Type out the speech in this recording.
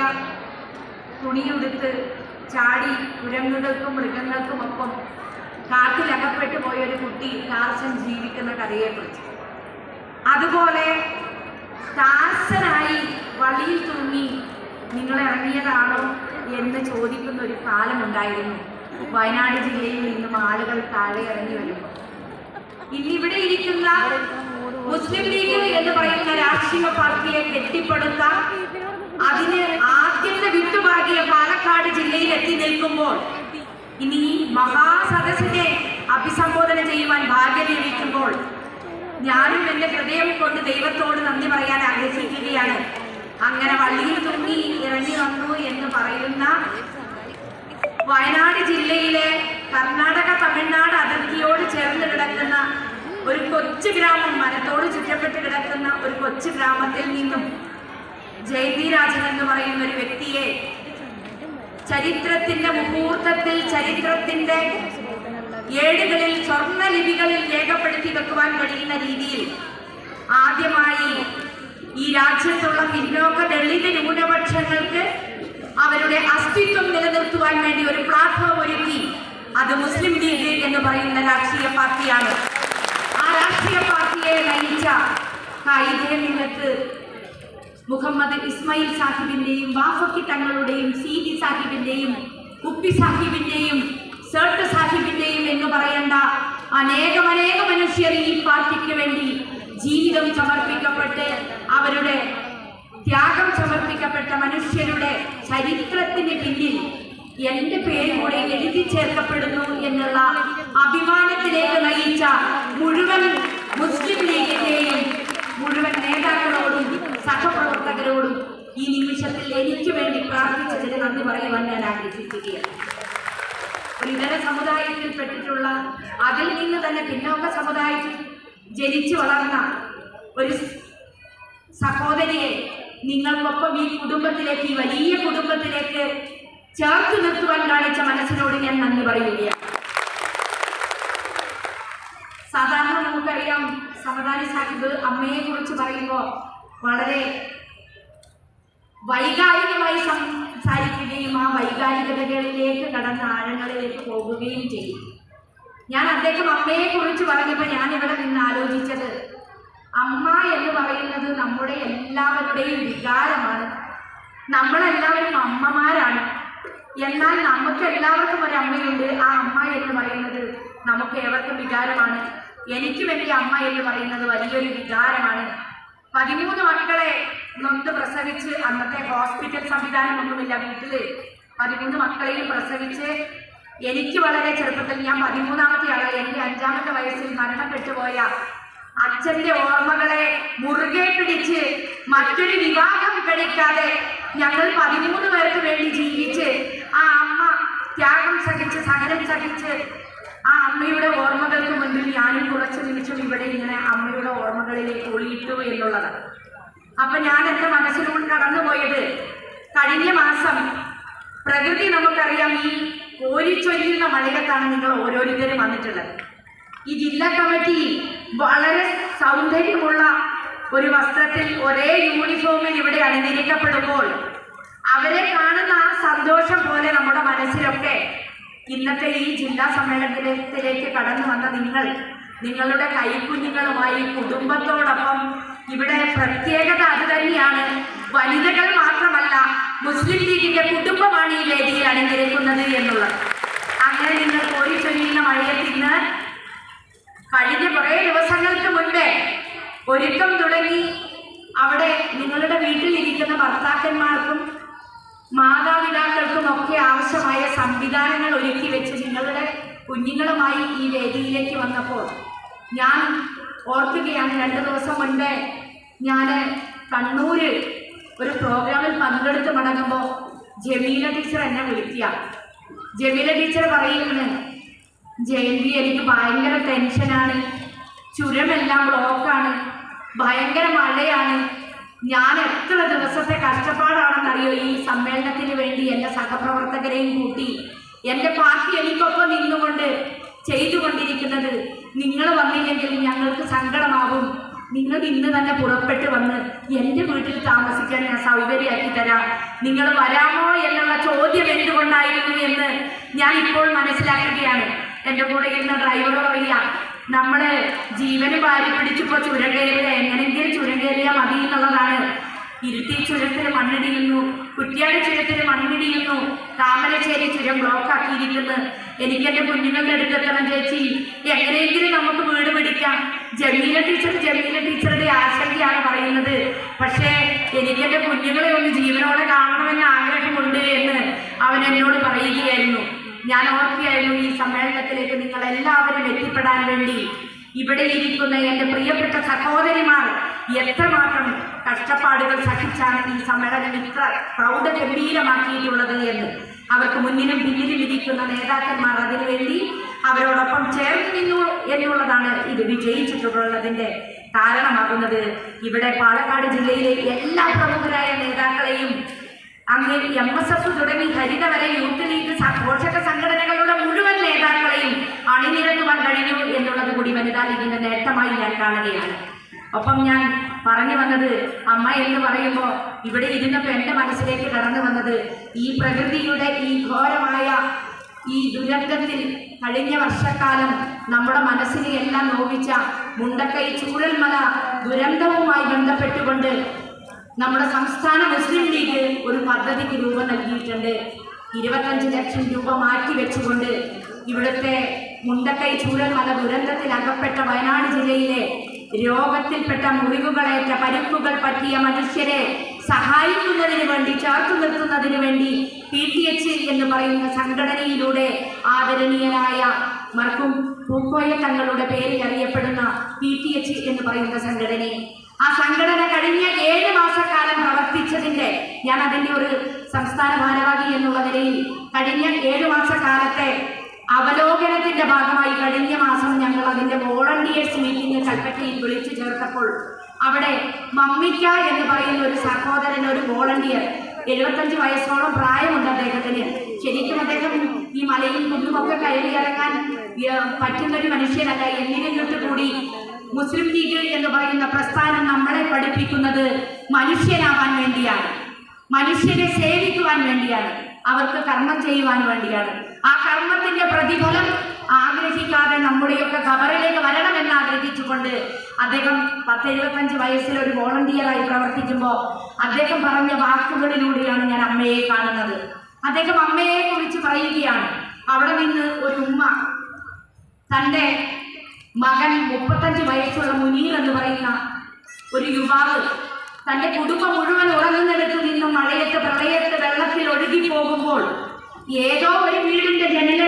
ചെറിയ തുണിയുടുത്ത് ചാടി കുരങ്ങുകൾക്കും മൃഗങ്ങൾക്കും ഒപ്പം കാട്ടിലകപ്പെട്ടു പോയ ഒരു കുട്ടി ടാർസൻ ജീവിക്കുന്ന കഥയെക്കുറിച്ച്. അതുപോലെ ടാർസനായി വളിയിൽ തൂങ്ങി നിങ്ങൾ ഇറങ്ങിയതാണോ എന്ന് ചോദിക്കുന്ന ഒരു കാലമുണ്ടായിരുന്നു വയനാട് ജില്ലയിൽ നിന്നും ആളുകൾ താഴെ ഇറങ്ങി വരുമ്പോൾ ഇന്നിവിടെ ഇരിക്കുന്ന മുസ്ലിം ലീഗ് എന്ന് പറയുന്ന രാഷ്ട്രീയ പാർട്ടിയെ കെട്ടിപ്പടുത്ത അതിന് ജില്ലയിൽ എത്തി നിൽക്കുമ്പോൾ ഇനി മഹാസദസ്സിനെ അഭിസംബോധന ചെയ്യുവാൻ ഭാഗ്യം ലഭിക്കുമ്പോൾ ഞാനും എന്റെ ഹൃദയം കൊണ്ട് ദൈവത്തോട് നന്ദി പറയാൻ ആഗ്രഹിക്കുകയാണ്. അങ്ങനെ വള്ളിയിൽ തൂങ്ങി ഇറങ്ങി വന്നു എന്ന് പറയുന്ന വയനാട് ജില്ലയിലെ കർണാടക തമിഴ്നാട് അതിർത്തിയോട് ചേർന്ന് കിടക്കുന്ന ഒരു കൊച്ചു ഗ്രാമം മനത്തോട് ചുറ്റപ്പെട്ട് കിടക്കുന്ന ഒരു കൊച്ചു ഗ്രാമത്തിൽ നിന്നും ജയന്തി രാജൻ എന്ന് പറയുന്ന ഒരു വ്യക്തിയെ ചരിത്രത്തിന്റെ മുഹൂർത്തത്തിൽ ചരിത്രത്തിന്റെ ഏടുകളിൽ സ്വർണ ലിപികളിൽ രേഖപ്പെടുത്തി വെക്കുവാൻ കഴിയുന്ന രീതിയിൽ ആദ്യമായി ഈ രാജ്യത്തുള്ള പിന്നോക്ക ദളിത് ന്യൂനപക്ഷങ്ങൾക്ക് അവരുടെ അസ്തിത്വം നിലനിർത്തുവാൻ വേണ്ടി ഒരു പ്ലാറ്റ്ഫോം ഒരുക്കി. അത് മുസ്ലിം ലീഗ് എന്ന് പറയുന്ന രാഷ്ട്രീയ പാർട്ടിയാണ്. ആ രാഷ്ട്രീയ പാർട്ടിയെ നയിച്ച കായിക രംഗത്ത് മുഹമ്മദ് ഇസ്മയിൽ സാഹിബിന്റെയും വാഫക്കി തങ്ങളുടെയും സീതി സാഹിബിന്റെയും കുപ്പി സാഹിബിന്റെയും സേർട്ട് സാഹിബിന്റെയും എന്ന് പറയേണ്ട അനേകമനേക മനുഷ്യർ ഈ പാർട്ടിക്ക് വേണ്ടി ജീവിതം സമർപ്പിക്കപ്പെട്ട് അവരുടെ ത്യാഗം സമർപ്പിക്കപ്പെട്ട മനുഷ്യരുടെ ചരിത്രത്തിന് പിന്നിൽ എന്റെ പേര് കൂടെ എഴുതി ചേർക്കപ്പെടുന്നു എന്നുള്ള അഭിമാനത്തിലേക്ക് നയിച്ച മുഴുവൻ മുസ്ലിം ലീഗിന്റെയും മുഴുവൻ നേതാക്കളോടും സഹപ്രവർത്തകരോടും ഈ നിമിഷത്തിൽ എനിക്ക് വേണ്ടി പ്രാർത്ഥിച്ചതിന് നന്ദി പറയുവാൻ ഞാൻ ആഗ്രഹിക്കുകയാണ്. ഒരു ഇതര സമുദായത്തിൽപ്പെട്ടിട്ടുള്ള അതിൽ നിന്ന് തന്നെ പിന്നോക്ക സമുദായത്തിൽ ജനിച്ചു വളർന്ന ഒരു സഹോദരിയെ നിങ്ങൾക്കൊപ്പം ഈ കുടുംബത്തിലേക്ക് ഈ വലിയ കുടുംബത്തിലേക്ക് ചേർത്ത് നിർത്തുവാൻ കാണിച്ച മനസ്സിനോട് ഞാൻ നന്ദി പറയുകയാണ്. സാധാരണ നമുക്കറിയാം സമദാനി സാഹിബ് അമ്മയെ കുറിച്ച് പറയുമ്പോൾ വളരെ വൈകാരികമായി സംസാരിക്കുകയും ആ വൈകാരികതകളിലേക്ക് കടന്ന ആഴങ്ങളിലേക്ക് പോകുകയും ചെയ്യും. ഞാൻ അദ്ദേഹം അമ്മയെ കുറിച്ച് പറഞ്ഞപ്പോൾ ഞാൻ ഇവിടെ നിന്ന് ആലോചിച്ചത് അമ്മ എന്ന് പറയുന്നത് നമ്മുടെ എല്ലാവരുടെയും വികാരമാണ്. നമ്മളെല്ലാവരും അമ്മമാരാണ്. എന്നാൽ നമുക്ക് എല്ലാവർക്കും ഒരു അമ്മയുണ്ട്. ആ അമ്മ എന്ന് പറയുന്നത് നമുക്ക് ഏവർക്കും വികാരമാണ്. എനിക്ക് വേണ്ടി അമ്മ എന്ന് പറയുന്നത് വലിയൊരു വികാരമാണ്. പതിമൂന്ന് മക്കളെ നൊന്ത് പ്രസവിച്ച് അന്നത്തെ ഹോസ്പിറ്റൽ സംവിധാനം ഒന്നുമില്ല വീട്ടിൽ. പതിമൂന്ന് മക്കളെയും പ്രസവിച്ച് എനിക്ക് വളരെ ചെറുപ്പത്തിൽ ഞാൻ പതിമൂന്നാമത്തെ ആളെ എന്റെ അഞ്ചാമത്തെ വയസ്സിൽ മരണപ്പെട്ടു പോയ അച്ഛന്റെ ഓർമ്മകളെ മുറുകെ പിടിച്ച് മറ്റൊരു വിവാഹം കഴിക്കാതെ ഞങ്ങൾ പതിമൂന്ന് പേർക്ക് വേണ്ടി ജീവിച്ച് ആ അമ്മ ത്യാഗം സഹിച്ച് സഹനം സഹിച്ച് ആ അമ്മയുടെ ഓർമ്മകൾക്ക് മുൻപിൽ ഞാനും കുറച്ച് നിമിഷം ഇവിടെ ഇങ്ങനെ അമ്മയുടെ ഓർമ്മകളിലേക്ക് ഒളിയിട്ടു എന്നുള്ളത് അപ്പൊ ഞാൻ എന്റെ മനസ്സിലൂടെ കടന്നുപോയത് കഴിഞ്ഞ മാസം പ്രകൃതി നമുക്കറിയാം ഈ കോരിച്ചൊരിയുന്ന മഴയത്താണ് നിങ്ങൾ ഓരോരുത്തരും വന്നിട്ടുള്ളത്. ഈ ജില്ലാ കമ്മിറ്റി വളരെ സൗന്ദര്യമുള്ള ഒരു വസ്ത്രത്തിൽ ഒരേ യൂണിഫോമിൽ ഇവിടെ അണിനിരിക്കപ്പെടുമ്പോൾ അവരെ കാണുന്ന ആ സന്തോഷം പോലെ നമ്മുടെ മനസ്സിലൊക്കെ ഇന്നത്തെ ഈ ജില്ലാ സമ്മേളനത്തിലേക്ക് കടന്നു വന്ന നിങ്ങൾ നിങ്ങളുടെ കൈക്കുഞ്ഞുങ്ങളുമായി കുടുംബത്തോടൊപ്പം ഇവിടെ പ്രത്യേകത അത് തന്നെയാണ്. വനിതകൾ മാത്രമല്ല മുസ്ലിം ലീഗിന്റെ കുടുംബമാണ് ഈ വേദിയിൽ അണിനിരക്കുന്നത് എന്നുള്ളത്. അങ്ങനെ നിങ്ങൾ കോരിച്ചൊരിയുന്ന മഴയെ തിന്ന് കഴിഞ്ഞ കുറേ ദിവസങ്ങൾക്ക് മുൻപേ ഒരുക്കം തുടങ്ങി. അവിടെ നിങ്ങളുടെ വീട്ടിലിരിക്കുന്ന ഭർത്താക്കന്മാർക്കും മാതാപിതാക്കൾക്കും ഒക്കെ ആവശ്യമായ സംവിധാനങ്ങൾ ഒരുക്കി വെച്ച് നിങ്ങളുടെ കുഞ്ഞുങ്ങളുമായി ഈ വേദിയിലേക്ക് വന്നപ്പോൾ ഞാൻ ഓർക്കുകയാണ് രണ്ട് ദിവസം മുൻപേ ഞാൻ കണ്ണൂരിൽ ഒരു പ്രോഗ്രാമിൽ പങ്കെടുത്ത് മടങ്ങുമ്പോൾ ജമീല ടീച്ചർ എന്നെ വിളിക്കുക. ജമീല ടീച്ചർ പറയുന്നു ജയന്തി എനിക്ക് ഭയങ്കര ടെൻഷനാണ് ചുരമെല്ലാം ബ്ലോക്കാണ് ഭയങ്കര മഴയാണ്. ഞാൻ എത്ര ദിവസത്തെ കഷ്ടപ്പാടാണെന്നറിയോ ഈ സമ്മേളനത്തിന് വേണ്ടി എന്റെ സഹപ്രവർത്തകരെയും കൂട്ടി. എന്റെ പാർട്ടി എനിക്കൊപ്പം നിന്നുകൊണ്ട് ചെയ്തുകൊണ്ടിരിക്കുന്നത് നിങ്ങൾ വന്നില്ലെങ്കിൽ ഞങ്ങൾക്ക് സങ്കടമാകും. നിങ്ങൾ ഇന്ന് തന്നെ പുറപ്പെട്ട് വന്ന് എന്റെ വീട്ടിൽ താമസിക്കാൻ ഞാൻ സൗകര്യമാക്കി തരാം. നിങ്ങൾ വരാമോ എന്നുള്ള ചോദ്യം എന്തുകൊണ്ടായിരുന്നു എന്ന് ഞാൻ ഇപ്പോൾ മനസ്സിലാക്കുകയാണ്. എന്റെ കൂടെ ഇരുന്ന ഡ്രൈവർ പറയുക നമ്മൾ ജീവന് വാരി പിടിച്ചപ്പോൾ ചുരം കയറിയ എങ്ങനെയെങ്കിലും ചുരം കയറിയാൽ മതി എന്നുള്ളതാണ്. ഇരുത്തി ചുരത്തിൽ മണ്ണിടിയുന്നു കുറ്റ്യാടി ചുരത്തിൽ മണ്ണിടിയുന്നു. താമരശ്ശേരി ചുരം ബ്ലോക്ക് ആക്കിയിരിക്കുന്നു. എനിക്ക് എന്റെ കുഞ്ഞുങ്ങളുടെ അടുത്തെത്തണം ചേച്ചി. എങ്ങനെയെങ്കിലും നമുക്ക് വീട് പിടിക്കാം. ജമീല ടീച്ചർ ജമീല ടീച്ചറുടെ ആശങ്കയാണ് പറയുന്നത്. പക്ഷേ എനിക്ക് എന്റെ കുഞ്ഞുങ്ങളെ ഒന്ന് ജീവനോടെ കാണണമെന്ന് ആഗ്രഹമുണ്ട് എന്ന് അവൻ എന്നോട് പറയുകയായിരുന്നു. ഞാൻ ഓർക്കുകയായിരുന്നു ഈ സമ്മേളനത്തിലേക്ക് നിങ്ങൾ എല്ലാവരും എത്തിപ്പെടാൻ വേണ്ടി. ഇവിടെ ഇരിക്കുന്ന എന്റെ പ്രിയപ്പെട്ട സഹോദരിമാർ എത്രമാത്രം കഷ്ടപ്പാടുകൾ സഹിച്ചാണ് ഈ സമ്മേളനം ഇത്ര പ്രൗഢഗംഭീരമാക്കിയിട്ടുള്ളത് എന്ന്. അവർക്ക് മുന്നിലും പിന്നിലും ഇരിക്കുന്ന നേതാക്കന്മാർ അതിനുവേണ്ടി അവരോടൊപ്പം ചേർന്ന് നിന്നു എന്നുള്ളതാണ് ഇത് വിജയിച്ചിട്ടുള്ളതിന്റെ കാരണമാകുന്നത്. ഇവിടെ പാലക്കാട് ജില്ലയിലെ എല്ലാ പ്രമുഖരായ നേതാക്കളെയും അങ്ങ് എം എസ് എഫ് തുടങ്ങി ഹരിത വരെ യൂത്ത് ലീഗ് പോഷക സംഘടനകളുടെ മുഴുവൻ നേതാക്കളെയും അണിനിരത്തുവാൻ കഴിഞ്ഞു എന്നുള്ളത് കൂടി വനിതാ ലീഗിന്റെ നേട്ടമായി ഞാൻ കാണുകയാണ്. ഒപ്പം ഞാൻ പറഞ്ഞു വന്നത് അമ്മ എന്ന് പറയുമ്പോൾ ഇവിടെ ഇരുന്നപ്പോൾ എന്റെ മനസ്സിലേക്ക് കടന്നു വന്നത് ഈ പ്രകൃതിയുടെ ഈ ഘോരമായ ഈ ദുരന്തത്തിൽ കഴിഞ്ഞ വർഷക്കാലം നമ്മുടെ മനസ്സിനെ എല്ലാം നോവിച്ച മുണ്ടക്കൈ ചൂഴൽമല ദുരന്തവുമായി ബന്ധപ്പെട്ടുകൊണ്ട് നമ്മുടെ സംസ്ഥാന മുസ്ലിം ലീഗ് ഒരു പദ്ധതിക്ക് രൂപം നൽകിയിട്ടുണ്ട്. ഇരുപത്തഞ്ച് ലക്ഷം രൂപ മാറ്റി വെച്ചുകൊണ്ട് ഇവിടുത്തെ മുണ്ടക്കൈ ചൂരൽമല ദുരന്തത്തിൽ അകപ്പെട്ട വയനാട് ജില്ലയിലെ രോഗത്തിൽപ്പെട്ട മുറിവുകളേറ്റ പരിപ്പുകൾ പറ്റിയ മനുഷ്യരെ സഹായിക്കുന്നതിന് വേണ്ടി ചേർത്ത് നിർത്തുന്നതിന് വേണ്ടി പി ടി എച്ച് എന്ന് പറയുന്ന സംഘടനയിലൂടെ ആദരണീയനായ മർക്കും പൂക്കോയ തങ്ങളുടെ പേരിൽ അറിയപ്പെടുന്ന പി ടി എച്ച് എന്ന് പറയുന്ന സംഘടനയെ. ആ സംഘടന കഴിഞ്ഞ ഏഴ് മാസക്കാലം പ്രവർത്തിച്ചതിന്റെ ഞാൻ അതിന്റെ ഒരു സംസ്ഥാന ഭാരവാഹി എന്നുള്ള നിലയിൽ കഴിഞ്ഞ ഏഴ് മാസക്കാലത്തെ അവലോകനത്തിന്റെ ഭാഗമായി കഴിഞ്ഞ മാസം ഞങ്ങൾ അതിന്റെ വോളണ്ടിയേഴ്സ് മീറ്റിംഗ് കൽപ്പറ്റയിൽ വിളിച്ചു ചേർത്തപ്പോൾ അവിടെ മമ്മിക്ക എന്ന് പറയുന്ന ഒരു സഹോദരൻ ഒരു വോളണ്ടിയർ എഴുപത്തഞ്ച് വയസ്സോളം പ്രായമുണ്ട് അദ്ദേഹത്തിന്. ശരിക്കും അദ്ദേഹം ഈ മലയിൽ കുന്നുമൊക്കെ കയറി ഇറങ്ങാൻ പറ്റുന്നൊരു മനുഷ്യനല്ല. എന്നിരുന്നിട്ട് കൂടി മുസ്ലിം ലീഗ് എന്ന് പറയുന്ന പ്രസ്ഥാനം നമ്മളെ പഠിപ്പിക്കുന്നത് മനുഷ്യനാവാൻ വേണ്ടിയാണ്. മനുഷ്യരെ സേവിക്കുവാൻ വേണ്ടിയാണ്. അവർക്ക് കർമ്മം ചെയ്യുവാൻ വേണ്ടിയാണ്. ആ കർമ്മത്തിന്റെ പ്രതിഫലം ആഗ്രഹിക്കാതെ നമ്മുടെയൊക്കെ ഖബറിലേക്ക് വരണമെന്ന് ആഗ്രഹിച്ചുകൊണ്ട് അദ്ദേഹം പത്തെഴുപത്തഞ്ച് വയസ്സിൽ ഒരു വോളണ്ടിയറായി പ്രവർത്തിക്കുമ്പോൾ അദ്ദേഹം പറഞ്ഞ വാക്കുകളിലൂടെയാണ് ഞാൻ അമ്മയെ കാണുന്നത്. അദ്ദേഹം അമ്മയെ കുറിച്ച് പറയുകയാണ്. അവിടെ നിന്ന് ഒരു ഉമ്മ തന്റെ മകൻ മുപ്പത്തഞ്ച് വയസ്സുള്ള മുനീർ എന്ന് പറയുന്ന ഒരു യുവാവ് തന്റെ കുടുംബം മുഴുവൻ ഉറങ്ങുന്നിടത്ത് നിന്നും മഴയത്ത് പ്രളയത്ത് വെള്ളത്തിൽ ഒഴുകി പോകുമ്പോൾ ഏതോ ഒരു വീടിന്റെ ജനല